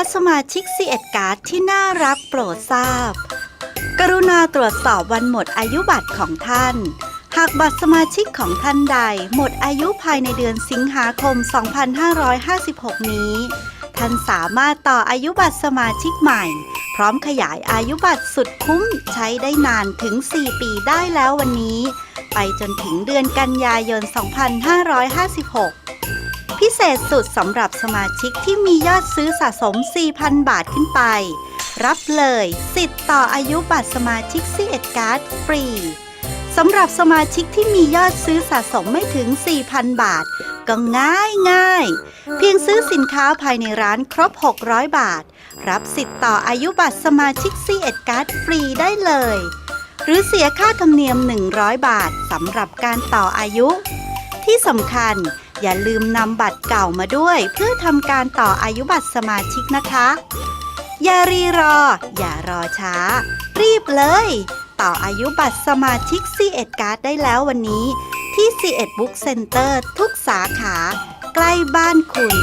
คะสมาชิก c ีเอ็ดการ์ดที่น่ารักโปรดทราบ กรุณาตรวจสอบวันหมดอายุบัตรของท่าน หากบัตรสมาชิกของท่านใด หมดอายุภายในเดือนสิงหาคม 2556 นี้ ท่านสามารถต่ออายุบัตรสมาชิกใหม่ พร้อมขยายอายุบัตรสุดคุ้มใช้ได้นานถึง 4 ปีได้แล้ววันนี้ ไปจนถึงเดือนกันยายน 2556 พิเศษสุดสำหรับสมาชิกที่มียอดซื้อสะสม 4,000 บาทขึ้นไป รับเลยสิทธิ์ต่ออายุบัตรสมาชิก c ีเอ็ดการ์ดฟรีสำหรับสมาชิกที่มียอดซื้อสะสมไม่ถึง 4,000 บาท ก็ง่ายง่าย เพียงซื้อสินค้าภายในร้านครบ 600 บาท รับสิทธิ์ต่ออายุบัตรสมาชิก c ีเอ็ดการ์ดฟรีได้เลย หรือเสียค่าธรรมเนียม 100 บาทสำหรับการต่ออายุ ที่สำคัญ อย่าลืมนำบัตรเก่ามาด้วย เพื่อทำการต่ออายุบัตรสมาชิกนะคะ อย่ารีรอ อย่ารอช้า รีบเลย ต่ออายุบัตรสมาชิก C1 การ์ดได้แล้ววันนี้ ที่ c ีเอ็ดบุ๊กเซ็นเตอร์ทุกสาขา ใกล้บ้านคุณ